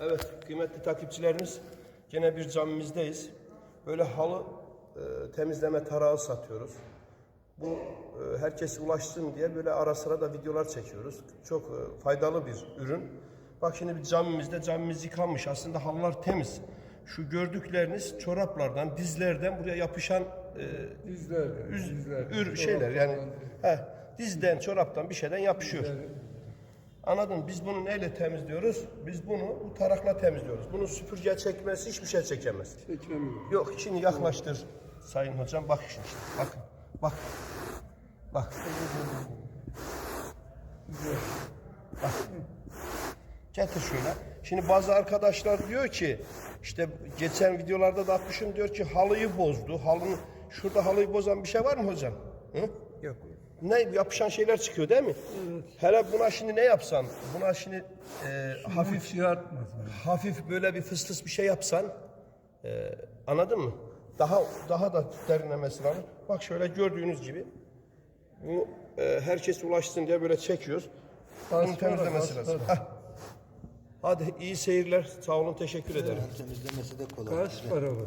Evet kıymetli takipçilerimiz gene bir camimizdeyiz. Böyle halı e, temizleme tarağı satıyoruz. Bu e, herkese ulaşsın diye böyle ara sıra da videolar çekiyoruz. Çok e, faydalı bir ürün. Bak şimdi bir camimizde camimiz yıkanmış. Aslında halılar temiz. Şu gördükleriniz çoraplardan, dizlerden buraya yapışan e, Dizler. üz, dizler. ür şeyler yani he, dizden, çoraptan bir şeyden yapışıyor. Anladın mı? Biz bunu neyle temizliyoruz? Biz bunu bu tarakla temizliyoruz. Bunun süpürge çekmesi hiçbir şey çekemez. Çekemiyor. Yok şimdi yaklaştır sayın hocam. Bak şimdi. Bakın. Bak. Bak. Bak. Getir şöyle. Şimdi bazı arkadaşlar diyor ki işte geçen videolarda da atmışım diyor ki halıyı bozdu. Halının şurada halıyı bozan bir şey var mı hocam? Hı? Yok. Ne yapışan şeyler çıkıyor değil mi? Hele buna şimdi ne yapsan? Buna şimdi e, hafif şey hafif böyle bir fıstıs bir şey yapsan e, anladın mı? Daha daha da derinlemesi lazım. Bak şöyle gördüğünüz gibi bu e, herkes ulaşsın diye böyle çekiyoruz. Bunun Bas temizlemesi lazım. Heh. Hadi iyi seyirler. Sağ olun teşekkür ederim. Temizlemesi de kolay. Kaç para var?